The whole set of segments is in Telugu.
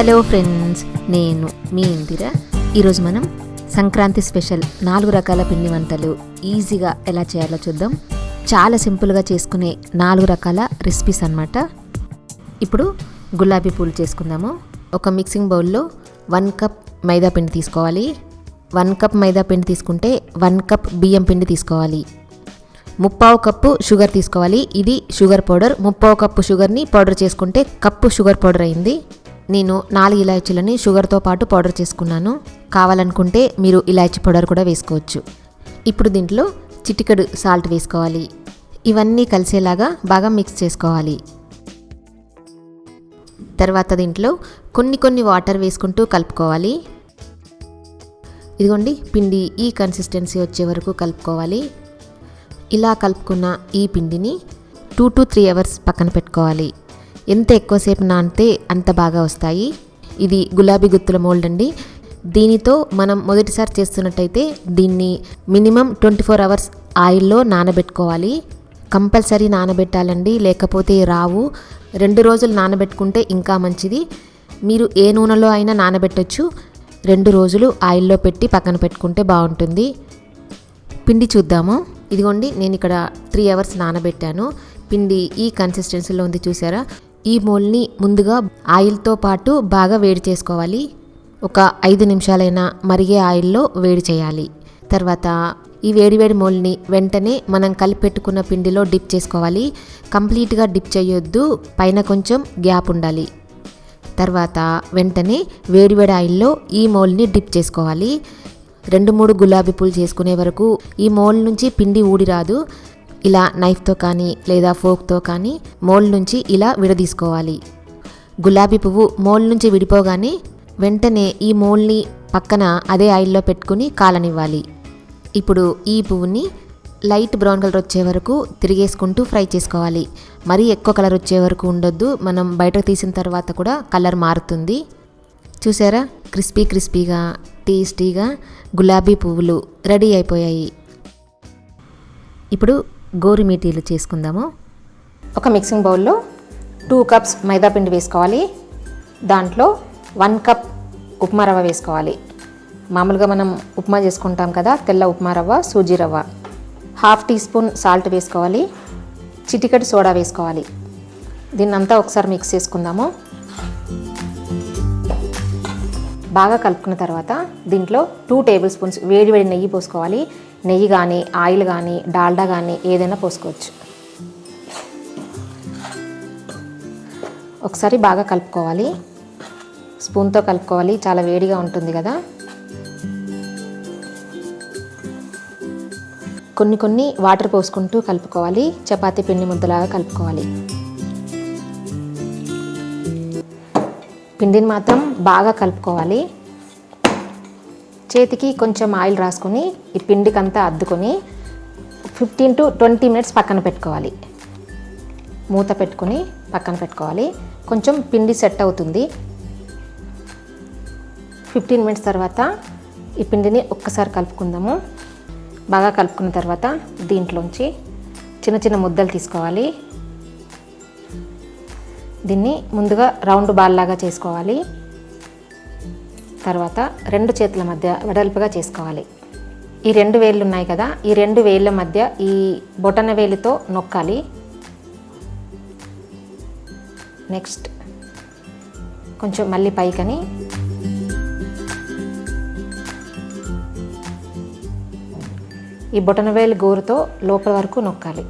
హలో ఫ్రెండ్స్ నేను మీ ఇందిర. ఈరోజు మనం సంక్రాంతి స్పెషల్ నాలుగు రకాల పిండి వంటలు ఈజీగా ఎలా చేయాలో చూద్దాం. చాలా సింపుల్గా చేసుకునే నాలుగు రకాల రెసిపీస్ అన్నమాట. ఇప్పుడు గులాబీ పూలు చేసుకుందాము. ఒక మిక్సింగ్ బౌల్లో వన్ కప్ మైదా పిండి తీసుకోవాలి. వన్ కప్ మైదా పిండి తీసుకుంటే వన్ కప్ బియ్యం పిండి తీసుకోవాలి. ముప్పావు కప్పు షుగర్ తీసుకోవాలి. ఇది షుగర్ పౌడర్. ముప్పావు కప్పు షుగర్ని పౌడర్ చేసుకుంటే కప్పు షుగర్ పౌడర్ అయింది. నేను నాలుగు ఇలాచీలని షుగర్తో పాటు పౌడర్ చేసుకున్నాను. కావాలనుకుంటే మీరు ఇలాచీ పౌడర్ కూడా వేసుకోవచ్చు. ఇప్పుడు దీంట్లో చిటికెడు సాల్ట్ వేసుకోవాలి. ఇవన్నీ కలిసేలాగా బాగా మిక్స్ చేసుకోవాలి. తర్వాత దీంట్లో కొన్ని కొన్ని వాటర్ వేసుకుంటూ కలుపుకోవాలి. ఇదిగోండి పిండి ఈ కన్సిస్టెన్సీ వచ్చే వరకు కలుపుకోవాలి. ఇలా కలుపుకున్న ఈ పిండిని టూ టు త్రీ అవర్స్ పక్కన పెట్టుకోవాలి. ఎంత ఎక్కువసేపు నానితే అంత బాగా వస్తాయి. ఇది గులాబీ గుత్తుల మోల్డ్ అండి. దీనితో మనం మొదటిసారి చేస్తున్నట్టయితే దీన్ని మినిమం ట్వంటీ ఫోర్ అవర్స్ ఆయిల్లో నానబెట్టుకోవాలి. కంపల్సరీ నానబెట్టాలండి. లేకపోతే రావు. రెండు రోజులు నానబెట్టుకుంటే ఇంకా మంచిది. మీరు ఏ నూనెలో అయినా నానబెట్టొచ్చు. రెండు రోజులు ఆయిల్లో పెట్టి పక్కన పెట్టుకుంటే బాగుంటుంది. పిండి చూద్దాము. ఇదిగోండి నేను ఇక్కడ త్రీ అవర్స్ నానబెట్టాను. పిండి ఈ కన్సిస్టెన్సీలో ఉంది చూసారా? ఈ మోల్ని ముందుగా ఆయిల్తో పాటు బాగా వేడి చేసుకోవాలి. ఒక ఐదు నిమిషాలైనా మరిగే ఆయిల్లో వేడి చేయాలి. తర్వాత ఈ వేడివేడి మోల్ని వెంటనే మనం కలిపెట్టుకున్న పిండిలో డిప్ చేసుకోవాలి. కంప్లీట్గా డిప్ చేయొద్దు పైన కొంచెం గ్యాప్ ఉండాలి. తర్వాత వెంటనే వేడివేడి ఆయిల్లో ఈ మోల్ని డిప్ చేసుకోవాలి. రెండు మూడు గులాబీ పూలు చేసుకునే వరకు ఈ మోల్ నుంచి పిండి ఊడి రాదు. ఇలా నైఫ్తో కానీ లేదా ఫోక్తో కానీ మోల్ నుంచి ఇలా విడదీసుకోవాలి. గులాబీ పువ్వు మోల్ నుంచి విడిపోగానే వెంటనే ఈ మోల్ని పక్కన అదే ఆయిల్లో పెట్టుకుని కాలనివ్వాలి. ఇప్పుడు ఈ పువ్వుని లైట్ బ్రౌన్ కలర్ వచ్చే వరకు తిరిగేసుకుంటూ ఫ్రై చేసుకోవాలి. మరీ ఎక్కువ కలర్ వచ్చే వరకు ఉండొద్దు. మనం బయటకు తీసిన తర్వాత కూడా కలర్ మారుతుంది. చూసారా? క్రిస్పీ క్రిస్పీగా టేస్టీగా గులాబీ పువ్వులు రెడీ అయిపోయాయి. ఇప్పుడు గోరుమీటీలు చేసుకుందాము. ఒక మిక్సింగ్ బౌల్లో టూ కప్స్ మైదాపిండి వేసుకోవాలి. దాంట్లో వన్ కప్ ఉప్మా రవ్వ వేసుకోవాలి. మామూలుగా మనం ఉప్మా చేసుకుంటాం కదా తెల్ల ఉప్మా రవ్వ సూజీ రవ్వ. హాఫ్ టీ స్పూన్ సాల్ట్ వేసుకోవాలి. చిటికెడు సోడా వేసుకోవాలి. దీన్నంతా ఒకసారి మిక్స్ చేసుకుందాము. బాగా కలుపుకున్న తర్వాత దీంట్లో టూ టేబుల్ స్పూన్స్ వేడి వేడి నెయ్యి పోసుకోవాలి. నెయ్యి కానీ ఆయిల్ కానీ డాల్డా కానీ ఏదైనా పోసుకోవచ్చు. ఒకసారి బాగా కలుపుకోవాలి. స్పూన్తో కలుపుకోవాలి. చాలా వేడిగా ఉంటుంది కదా. కొన్ని కొన్ని వాటర్ పోసుకుంటూ కలుపుకోవాలి. చపాతీ పిండి ముద్దలాగా కలుపుకోవాలి. పిండిని మాత్రం బాగా కలుపుకోవాలి. చేతికి కొంచెం ఆయిల్ రాసుకొని ఈ పిండికంతా అద్దుకొని ఫిఫ్టీన్ టు ట్వంటీ మినిట్స్ పక్కన పెట్టుకోవాలి. మూత పెట్టుకొని పక్కన పెట్టుకోవాలి. కొంచెం పిండి సెట్ అవుతుంది. ఫిఫ్టీన్ మినిట్స్ తర్వాత ఈ పిండిని ఒక్కసారి కలుపుకుందాము. బాగా కలుపుకున్న తర్వాత దీంట్లోంచి చిన్న చిన్న ముద్దలు తీసుకోవాలి. దీన్ని ముందుగా రౌండ్ బాల్ లాగా చేసుకోవాలి. తర్వాత రెండు చేతుల మధ్య వెడల్పుగా చేసుకోవాలి. ఈ రెండు వేళ్ళు ఉన్నాయి కదా ఈ రెండు వేళ్ళ మధ్య ఈ బొటన వేలితో నొక్కాలి. నెక్స్ట్ కొంచెం మళ్ళీ పైకని. ఈ బొటనవేలు గోరుతో లోపల వరకు నొక్కాలి.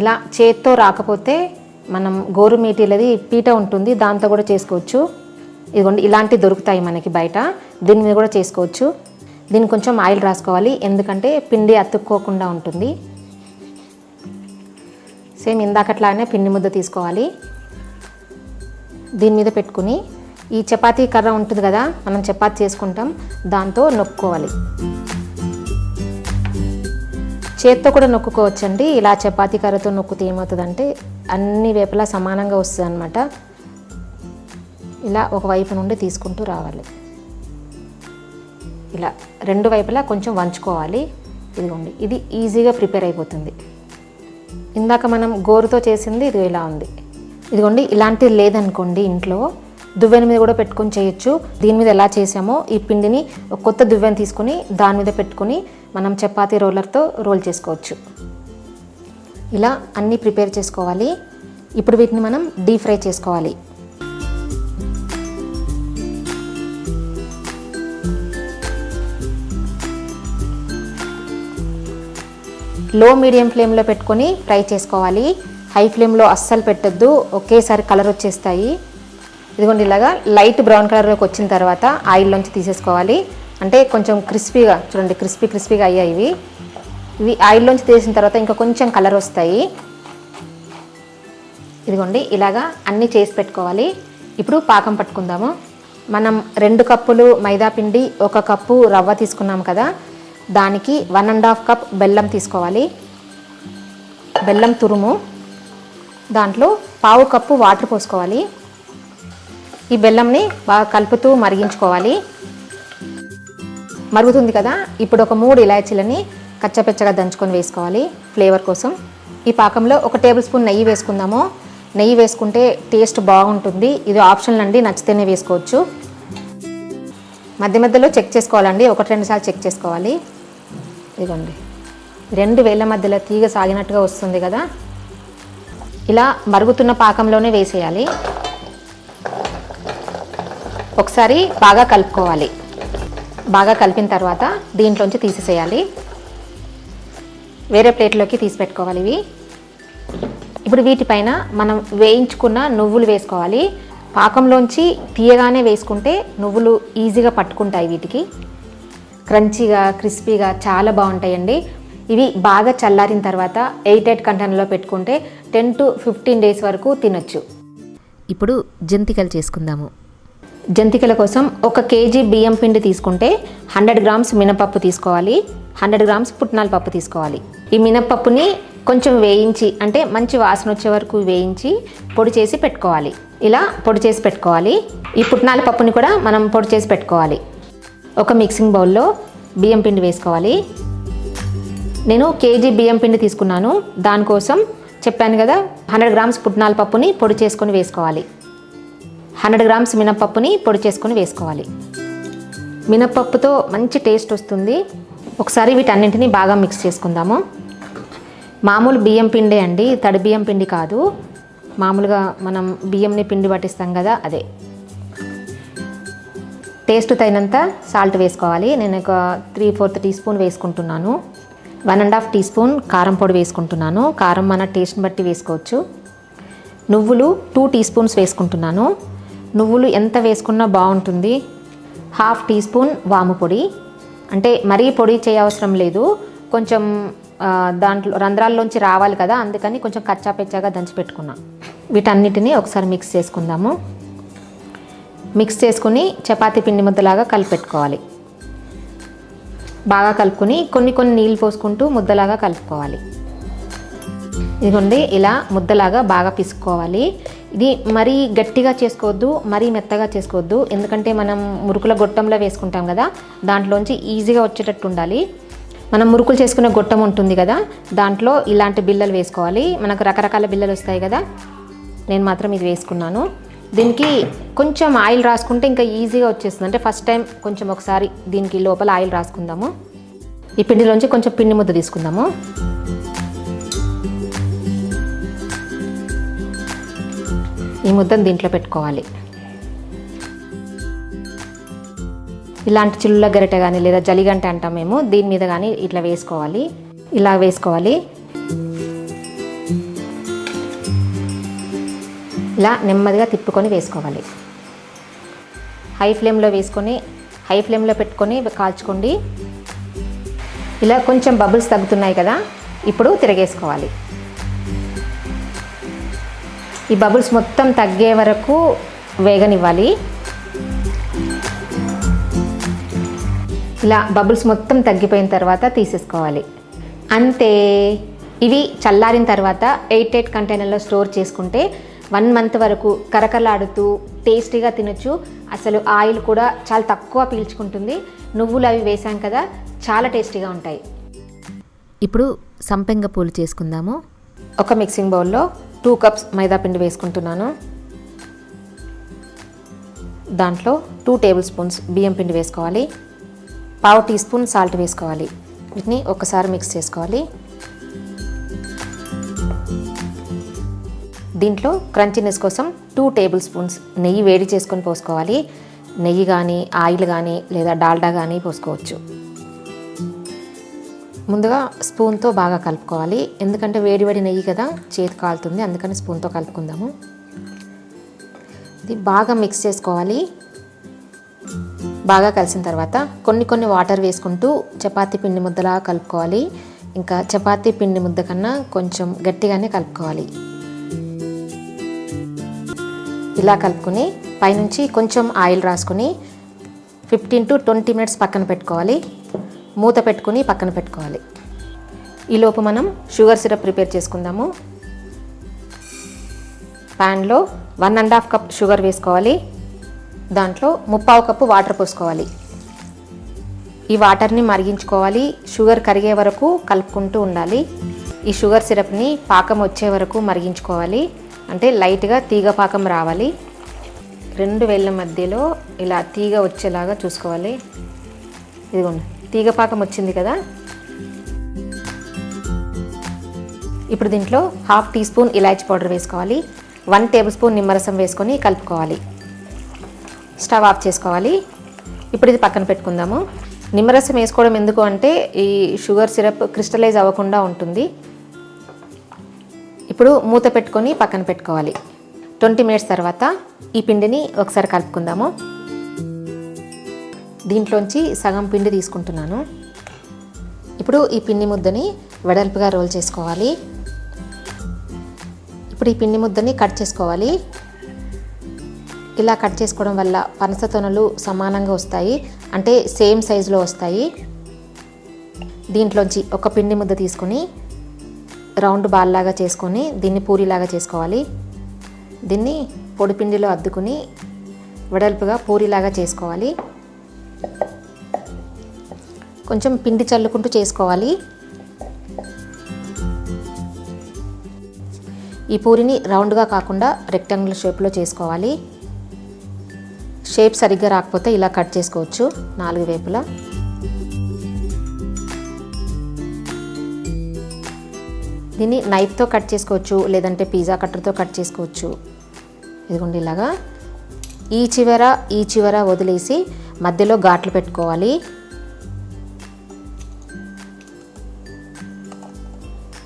ఇలా చేత్తో రాకపోతే మనం గోరుమేటీలది పీట ఉంటుంది దాంతో కూడా చేసుకోవచ్చు. ఇదిగోండి ఇలాంటివి దొరుకుతాయి మనకి బయట. దీని మీద కూడా చేసుకోవచ్చు. దీన్ని కొంచెం ఆయిల్ రాసుకోవాలి. ఎందుకంటే పిండి అతుక్కోకుండా ఉంటుంది. సేమ్ ఇందాకట్లానే పిండి ముద్ద తీసుకోవాలి. దీని మీద పెట్టుకుని ఈ చపాతీ కర్ర ఉంటుంది కదా మనం చపాతీ చేసుకుంటాం దాంతో నొక్కుకోవాలి చేత్తో కూడా నొక్కుకోవచ్చండి. ఇలా చపాతీ కర్రతో నొక్కితే ఏమవుతుందంటే అన్ని వైపులా సమానంగా వస్తుంది అనమాట ఇలా ఒక వైపు నుండి తీసుకుంటూ రావాలి. ఇలా రెండు వైపులా కొంచెం వంచుకోవాలి. ఇదిగోండి ఇది ఈజీగా ప్రిపేర్ అయిపోతుంది. ఇందాక మనం గోరుతో చేసింది ఇది ఇలా ఉంది. ఇదిగోండి ఇలాంటిది లేదనుకోండి ఇంట్లో దువ్వెన మీద కూడా పెట్టుకొని చేయొచ్చు. దీని మీద ఎలా చేసామో ఈ పిండిని ఒక కొత్త దువ్వెన తీసుకొని దాని మీద పెట్టుకొని మనం చపాతీ రోలర్తో రోల్ చేసుకోవచ్చు. ఇలా అన్నీ ప్రిపేర్ చేసుకోవాలి. ఇప్పుడు వీటిని మనం డీప్ ఫ్రై చేసుకోవాలి. లో మీడియం ఫ్లేమ్లో పెట్టుకొని ఫ్రై చేసుకోవాలి. హై ఫ్లేమ్లో అస్సలు పెట్టొద్దు. ఒకేసారి కలర్ వచ్చేస్తాయి. ఇదిగోండి ఇలాగా లైట్ బ్రౌన్ కలర్లోకి వచ్చిన తర్వాత ఆయిల్లోంచి తీసేసుకోవాలి. అంటే కొంచెం క్రిస్పీగా చూడండి క్రిస్పీ క్రిస్పీగా అయ్యాయి ఇవి. ఇవి ఆయిల్లోంచి తీసిన తర్వాత ఇంకా కొంచెం కలర్ వస్తాయి. ఇదిగోండి ఇలాగా అన్నీ చేసి పెట్టుకోవాలి. ఇప్పుడు పాకం పట్టుకుందాము. మనం రెండు కప్పులు మైదా పిండి ఒక కప్పు రవ్వ తీసుకున్నాం కదా. దానికి వన్ అండ్ హాఫ్ కప్ బెల్లం తీసుకోవాలి. బెల్లం తురుము. దాంట్లో పావు కప్పు వాటర్ పోసుకోవాలి. ఈ బెల్లంని బాగా కలుపుతూ మరిగించుకోవాలి. మరుగుతుంది కదా ఇప్పుడు ఒక మూడు ఇలాచీలని కచ్చపెచ్చగా దంచుకొని వేసుకోవాలి ఫ్లేవర్ కోసం. ఈ పాకంలో ఒక టేబుల్ స్పూన్ నెయ్యి వేసుకుందాము. నెయ్యి వేసుకుంటే టేస్ట్ బాగుంటుంది. ఇది ఆప్షనల్ అండి నచ్చితేనే వేసుకోవచ్చు. మధ్య మధ్యలో చెక్ చేసుకోవాలండి ఒకటి రెండు సార్లు చెక్ చేసుకోవాలి. ఇదిగోండి. రెండు వేల మధ్యలో తీగ సాగినట్టుగా వస్తుంది కదా. ఇలా మరుగుతున్న పాకంలోనే వేసేయాలి. ఒకసారి బాగా కలుపుకోవాలి. బాగా కలిపిన తర్వాత దీంట్లోంచి తీసేసేయాలి. వేరే ప్లేట్లోకి తీసి పెట్టుకోవాలి ఇవి. ఇప్పుడు వీటిపైన మనం వేయించుకున్న నువ్వులు వేసుకోవాలి. పాకంలోంచి తీయగానే వేసుకుంటే నువ్వులు ఈజీగా పట్టుకుంటాయి వీటికి. క్రంచీగా క్రిస్పీగా చాలా బాగుంటాయండి. ఇవి బాగా చల్లారిన తర్వాత ఎయిట్ ఎయిట్ కంటైనర్లో పెట్టుకుంటే టెన్ టు ఫిఫ్టీన్ డేస్ వరకు తినొచ్చు. ఇప్పుడు జంతికలు చేసుకుందాము. జంతికల కోసం ఒక కేజీ బియ్యం పిండి తీసుకుంటే హండ్రెడ్ గ్రామ్స్ మినపప్పు తీసుకోవాలి. హండ్రెడ్ గ్రామ్స్ పుట్నాల పప్పు తీసుకోవాలి. ఈ మినపప్పుని కొంచెం వేయించి అంటే మంచి వాసన వచ్చే వరకు వేయించి పొడి చేసి పెట్టుకోవాలి. ఇలా పొడి చేసి పెట్టుకోవాలి. ఈ పుట్నాల పప్పుని కూడా మనం పొడి చేసి పెట్టుకోవాలి. ఒక మిక్సింగ్ బౌల్లో బియ్యం పిండి వేసుకోవాలి. నేను కేజీ బియ్యం పిండి తీసుకున్నాను. దానికోసం చెప్పాను కదా హండ్రెడ్ గ్రామ్స్ పుట్నాల పప్పుని పొడి చేసుకొని వేసుకోవాలి. హండ్రెడ్ గ్రామ్స్ మినపప్పుని పొడి చేసుకొని వేసుకోవాలి. మినప్పప్పుతో మంచి టేస్ట్ వస్తుంది. ఒకసారి వీటన్నింటినీ బాగా మిక్స్ చేసుకుందాము. మామూలు బియ్యం పిండే అండి తడి బియ్యం పిండి కాదు. మామూలుగా మనం బియ్యంని పిండి పట్టిస్తాం కదా అదే. టేస్ట్ తగినంత సాల్ట్ వేసుకోవాలి. నేను ఒక త్రీ ఫోర్త్ టీ స్పూన్ వేసుకుంటున్నాను. One and half teaspoon కారం పొడి వేసుకుంటున్నాను. కారం మన టేస్ట్ని బట్టి వేసుకోవచ్చు. నువ్వులు టూ టీ స్పూన్స్ వేసుకుంటున్నాను. నువ్వులు ఎంత వేసుకున్నా బాగుంటుంది. హాఫ్ టీ స్పూన్ వాము పొడి. అంటే మరీ పొడి చేయవసరం లేదు. కొంచెం దాంట్లో రంధ్రాల్లోంచి రావాలి కదా అందుకని కొంచెం కచ్చా పెచ్చాగా దంచి పెట్టుకున్నా. వీటన్నిటిని ఒకసారి మిక్స్ చేసుకుందాము. మిక్స్ చేసుకుని చపాతీ పిండి ముద్దలాగా కలిపెట్టుకోవాలి. బాగా కలుపుకొని కొన్ని కొన్ని నీళ్ళు పోసుకుంటూ ముద్దలాగా కలుపుకోవాలి. ఇదిగోండి ఇలా ముద్దలాగా బాగా పిసుకోవాలి ఇది మరీ గట్టిగా చేసుకోవద్దు మరీ మెత్తగా చేసుకోవద్దు. ఎందుకంటే మనం మురుకుల గొట్టంలో వేసుకుంటాం కదా దాంట్లోంచి ఈజీగా వచ్చేటట్టు ఉండాలి. మనం మురుకులు చేసుకునే గొట్టం ఉంటుంది కదా దాంట్లో ఇలాంటి బిల్లలు వేసుకోవాలి. మనకు రకరకాల బిల్లలు వస్తాయి కదా నేను మాత్రం ఇది వేసుకున్నాను. దీనికి కొంచెం ఆయిల్ రాసుకుంటే ఇంకా ఈజీగా వచ్చేస్తుంది. అంటే ఫస్ట్ టైం కొంచెం ఒకసారి దీనికి లోపల ఆయిల్ రాసుకుందాము. ఈ పిండిలోంచి కొంచెం పిండి ముద్ద తీసుకుందాము. ఈ ముద్దను దీంట్లో పెట్టుకోవాలి. ఇలాంటి చిల్లుల గరిటె కానీ లేదా జలిగంట అంటాం మేము దీని మీద కానీ ఇట్లా వేసుకోవాలి. ఇలా వేసుకోవాలి. ఇలా నెమ్మదిగా తిప్పుకొని వేసుకోవాలి. హై ఫ్లేమ్లో వేసుకొని హై ఫ్లేమ్లో పెట్టుకొని కాల్చుకోండి. ఇలా కొంచెం బబుల్స్ తగ్గుతున్నాయి కదా ఇప్పుడు తిరగేసుకోవాలి. ఈ బబుల్స్ మొత్తం తగ్గే వరకు వేగనివ్వాలి. ఇలా బబుల్స్ మొత్తం తగ్గిపోయిన తర్వాత తీసేసుకోవాలి. అంతే. ఇవి చల్లారిన తర్వాత ఎయిట్ ఎయిట్ కంటైనర్లో స్టోర్ చేసుకుంటే వన్ మంత్ వరకు కరకలాడుతూ టేస్టీగా తినొచ్చు. అసలు ఆయిల్ కూడా చాలా తక్కువ పీల్చుకుంటుంది. నువ్వులు అవి వేసాం కదా చాలా టేస్టీగా ఉంటాయి. ఇప్పుడు సంపెంగ పూలు చేసుకుందాము. ఒక మిక్సింగ్ బౌల్లో టూ కప్స్ మైదాపిండి వేసుకుంటున్నాను. దాంట్లో టూ టేబుల్ స్పూన్స్ బియ్యం పిండి వేసుకోవాలి. పావు టీ స్పూన్ సాల్ట్ వేసుకోవాలి. వీటిని ఒకసారి మిక్స్ చేసుకోవాలి. దీంట్లో క్రంచీనెస్ కోసం టూ టేబుల్ స్పూన్స్ నెయ్యి వేడి చేసుకొని పోసుకోవాలి. నెయ్యి కానీ ఆయిల్ కానీ లేదా డాల్డా కానీ పోసుకోవచ్చు. ముందుగా స్పూన్తో బాగా కలుపుకోవాలి. ఎందుకంటే వేడివడి నెయ్యి కదా చేతి కాలుతుంది. అందుకని స్పూన్తో కలుపుకుందాము. ఇది బాగా మిక్స్ చేసుకోవాలి. బాగా కలిసిన తర్వాత కొన్ని కొన్ని వాటర్ వేసుకుంటూ చపాతీ పిండి ముద్దలా కలుపుకోవాలి. ఇంకా చపాతీ పిండి ముద్ద కన్నా కొంచెం గట్టిగానే కలుపుకోవాలి. ఇలా కలుపుకొని పైనుంచి కొంచెం ఆయిల్ రాసుకొని ఫిఫ్టీన్ టు ట్వంటీ మినిట్స్ పక్కన పెట్టుకోవాలి. మూత పెట్టుకుని పక్కన పెట్టుకోవాలి. ఈలోపు మనం షుగర్ సిరప్ ప్రిపేర్ చేసుకుందాము. ప్యాన్లో one and half cup sugar వేసుకోవాలి. దాంట్లో ముప్పావు కప్పు వాటర్ పోసుకోవాలి. ఈ వాటర్ని మరిగించుకోవాలి. షుగర్ కరిగే వరకు కలుపుకుంటూ ఉండాలి. ఈ షుగర్ సిరప్ని పాకం వచ్చే వరకు మరిగించుకోవాలి. అంటే లైట్గా తీగ పాకం రావాలి. రెండు వేళ్ళ మధ్యలో ఇలా తీగ వచ్చేలాగా చూసుకోవాలి. ఇదిగోండి. తీగపాకం వచ్చింది కదా? ఇప్పుడు దీంట్లో హాఫ్ టీ స్పూన్ ఇలాచీ పౌడర్ వేసుకోవాలి. వన్ టేబుల్ స్పూన్ నిమ్మరసం వేసుకొని కలుపుకోవాలి. స్టవ్ ఆఫ్ చేసుకోవాలి. ఇప్పుడు ఇది పక్కన పెట్టుకుందాము. నిమ్మరసం వేసుకోవడం ఎందుకు అంటే ఈ షుగర్ సిరప్ క్రిస్టలైజ్ అవ్వకుండా ఉంటుంది. ఇప్పుడు మూత పెట్టుకొని పక్కన పెట్టుకోవాలి. ట్వంటీ మినిట్స్ తర్వాత ఈ పిండిని ఒకసారి కలుపుకుందాము. దీంట్లోంచి సగం పిండి తీసుకుంటున్నాను. ఇప్పుడు ఈ పిండి ముద్దని వెడల్పుగా రోల్ చేసుకోవాలి. ఇప్పుడు ఈ పిండి ముద్దని కట్ చేసుకోవాలి. ఇలా కట్ చేసుకోవడం వల్ల పనస తొనలు సమానంగా వస్తాయి. అంటే సేమ్ సైజులో వస్తాయి. దీంట్లోంచి ఒక పిండి ముద్ద తీసుకొని రౌండ్ బాల్ లాగా చేసుకొని దీన్ని పూరిలాగా చేసుకోవాలి. దీన్ని పొడి పిండిలో అద్దుకుని వెడల్పుగా పూరిలాగా చేసుకోవాలి. కొంచెం పిండి చల్లుకుంటూ చేసుకోవాలి. ఈ పూరిని రౌండ్గా కాకుండా రెక్టాంగిల్ షేప్లో చేసుకోవాలి. షేప్ సరిగ్గా రాకపోతే ఇలా కట్ చేసుకోవచ్చు నాలుగు వైపులా. దీన్ని నైఫ్తో కట్ చేసుకోవచ్చు లేదంటే పిజ్జా కట్టర్తో కట్ చేసుకోవచ్చు. ఇదిగోండి ఇలాగా. ఈ చివర ఈ చివర వదిలేసి మధ్యలో ఘాట్లు పెట్టుకోవాలి.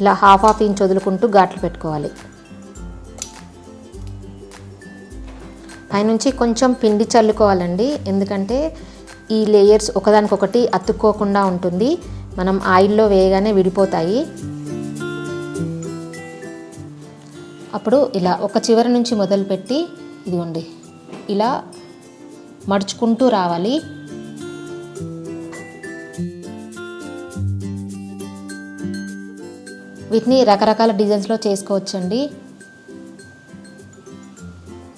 ఇలా హాఫ్ హాఫ్ ఇంచ్ వదులుకుంటూ ఘాట్లు పెట్టుకోవాలి. పైనుంచి కొంచెం పిండి చల్లుకోవాలండి. ఎందుకంటే ఈ లేయర్స్ ఒకదానికొకటి అతుక్కోకుండా ఉంటుంది. మనం ఆయిల్లో వేయగానే విడిపోతాయి. అప్పుడు ఇలా ఒక చివరి నుంచి మొదలుపెట్టి ఇదిగోండి. ఇలా మడుచుకుంటూ రావాలి. వీటిని రకరకాల డిజైన్స్లో చేసుకోవచ్చండి.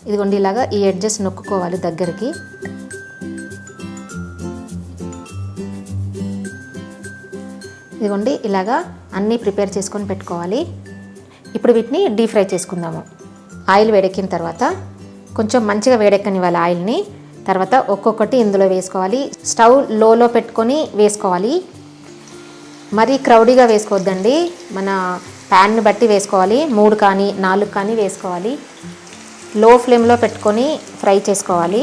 ఇదిగోండి ఇలాగా ఈ ఎడ్జెస్ నొక్కుకోవాలి దగ్గరికి. ఇదిగోండి ఇలాగా అన్నీ ప్రిపేర్ చేసుకొని పెట్టుకోవాలి. ఇప్పుడు వీటిని డీప్ ఫ్రై చేసుకుందాము. ఆయిల్ వేడెక్కిన తర్వాత కొంచెం మంచిగా వేడెక్కనివ్వాలి ఆయిల్ని. తర్వాత ఒక్కొక్కటి ఇందులో వేసుకోవాలి. స్టవ్ లోలో పెట్టుకొని వేసుకోవాలి. మరీ క్రౌడీగా వేసుకోవద్దండి. మన ప్యాన్ని బట్టి వేసుకోవాలి. మూడు కానీ నాలుగు కానీ వేసుకోవాలి. లో ఫ్లేమ్లో పెట్టుకొని ఫ్రై చేసుకోవాలి.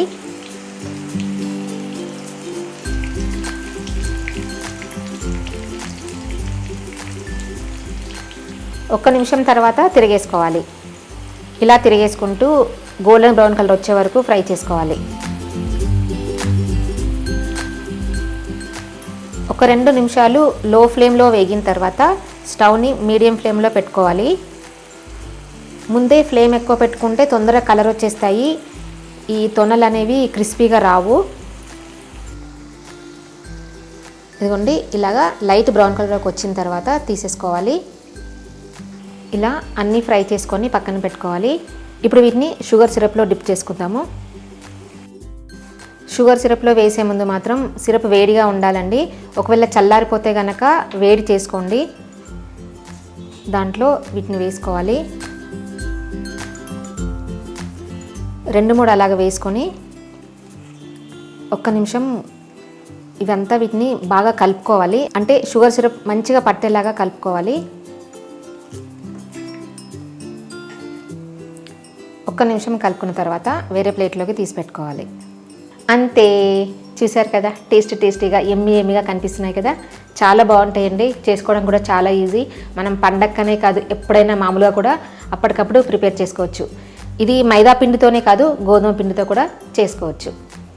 ఒక్క నిమిషం తర్వాత తిరిగేసుకోవాలి. ఇలా తిరిగేసుకుంటూ గోల్డెన్ బ్రౌన్ కలర్ వచ్చే వరకు ఫ్రై చేసుకోవాలి. ఒక రెండు నిమిషాలు లో ఫ్లేమ్లో వేగిన తర్వాత స్టవ్ని మీడియం ఫ్లేమ్లో పెట్టుకోవాలి. ముందే ఫ్లేమ్ ఎక్కువ పెట్టుకుంటే తొందరగా కలర్ వచ్చేస్తాయి. ఈ తొనలు అనేవి క్రిస్పీగా రావు. ఇదిగోండి ఇలాగా లైట్ బ్రౌన్ కలర్లోకి వచ్చిన తర్వాత తీసేసుకోవాలి. ఇలా అన్నీ ఫ్రై చేసుకొని పక్కన పెట్టుకోవాలి. ఇప్పుడు వీటిని షుగర్ సిరప్లో డిప్ చేసుకుందాము. షుగర్ సిరప్లో వేసే ముందు మాత్రం సిరప్ వేడిగా ఉండాలండి. ఒకవేళ చల్లారిపోతే కనుక వేడి చేసుకోండి. దాంట్లో వీటిని వేసుకోవాలి. రెండు మూడు అలాగ వేసుకొని ఒక్క నిమిషం ఇవంతా వీటిని బాగా కలుపుకోవాలి. అంటే షుగర్ సిరప్ మంచిగా పట్టేలాగా కలుపుకోవాలి. ఒక్క నిమిషం కలుపుకున్న తర్వాత వేరే ప్లేట్లోకి తీసి పెట్టుకోవాలి. అంతే. చూశారు కదా? టేస్ట్ టేస్టీగా ఎమ్మి ఎమ్మిగా కనిపిస్తున్నాయి కదా? చాలా బాగుంటాయండి. చేసుకోవడం కూడా చాలా ఈజీ. మనం పండక్కనే కాదు ఎప్పుడైనా మామూలుగా కూడా అప్పటికప్పుడు ప్రిపేర్ చేసుకోవచ్చు. ఇది మైదా పిండితోనే కాదు గోధుమ పిండితో కూడా చేసుకోవచ్చు.